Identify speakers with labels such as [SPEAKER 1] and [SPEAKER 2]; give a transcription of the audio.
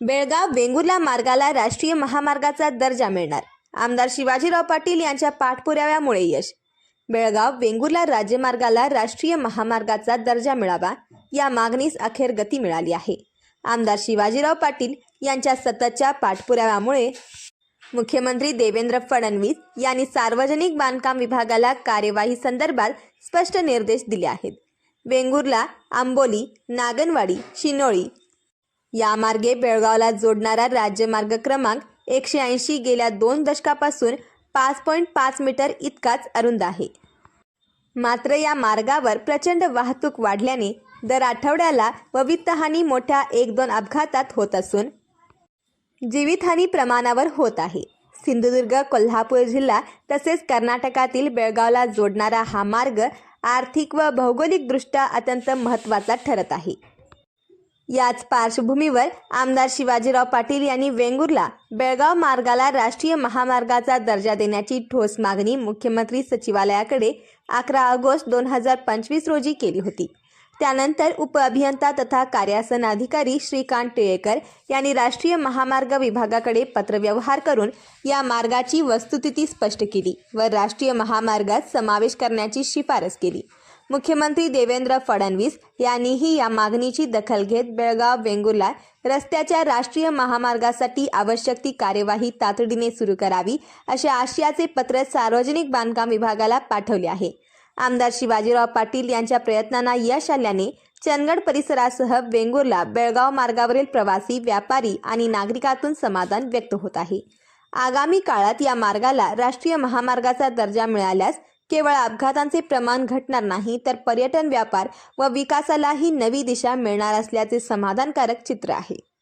[SPEAKER 1] बेळगाव वेंगुर्ला मार्गाला राष्ट्रीय महामार्गाचा दर्जा मिळणार. आमदार शिवाजीराव पाटील यांच्या पाठपुराव्यामुळे यश. बेळगाव वेंगुर्ला राज्यमार्गाला राष्ट्रीय महामार्गाचा दर्जा मिळावा या मागणीस अखेर गती मिळाली आहे. आमदार शिवाजीराव पाटील यांच्या सततच्या पाठपुराव्यामुळे मुख्यमंत्री देवेंद्र फडणवीस यांनी सार्वजनिक बांधकाम विभागाला कार्यवाही संदर्भात स्पष्ट निर्देश दिले आहेत. वेंगुर्ला आंबोली नागनवाडी शिनोळी या मार्गे बेळगावला जोडणारा राज्यमार्ग क्रमांक एकशे ऐंशी गेल्या दोन दशकापासून पाच पॉईंट पाच मीटर इतकाच अरुंद आहे. मात्र या मार्गावर प्रचंड वाहतूक वाढल्याने दर आठवड्याला व वित्तहानी मोठ्या एक दोन अपघातात होत असून जीवितहानी प्रमाणावर होत आहे. सिंधुदुर्ग कोल्हापूर जिल्हा तसेच कर्नाटकातील बेळगावला जोडणारा हा मार्ग आर्थिक व भौगोलिकदृष्ट्या अत्यंत महत्त्वाचा ठरत आहे. याच पार्श्वभूमीवर आमदार शिवाजीराव पाटील यांनी वेंगुर्ला बेळगाव मार्गाला राष्ट्रीय महामार्गाचा दर्जा देण्याची ठोस मागणी मुख्यमंत्री सचिवालयाकडे अकरा ऑगस्ट दोन हजार पंचवीस रोजी केली होती. त्यानंतर उपअभियंता तथा कार्यासन अधिकारी श्रीकांत टिळेकर यांनी राष्ट्रीय महामार्ग विभागाकडे पत्रव्यवहार करून या मार्गाची वस्तुस्थिती स्पष्ट केली व राष्ट्रीय महामार्गात समावेश करण्याची शिफारस केली. मुख्यमंत्री देवेंद्र फडणवीस यांनीही या मागणीची दखल घेत बेळगाव वेंगुर्ला रस्त्याच्या राष्ट्रीय महामार्गासाठी आवश्यक ती कार्यवाही तातडीने सुरू करावी अशा आशयाचे पत्र सार्वजनिक बांधकाम विभागाला पाठवले आहे. आमदार शिवाजीराव पाटील यांच्या प्रयत्नांना यश आल्याने चंदगड परिसरासह वेंगुर्ला बेळगाव मार्गावरील प्रवासी व्यापारी आणि नागरिकातून समाधान व्यक्त होत आहे. आगामी काळात या मार्गाला राष्ट्रीय महामार्गाचा दर्जा मिळाल्यास केवळ अपघातांचे प्रमाण घटणार नाही तर पर्यटन व्यापार व विकासालाही नवी दिशा मिळणार असल्याचे समाधानकारक चित्र आहे.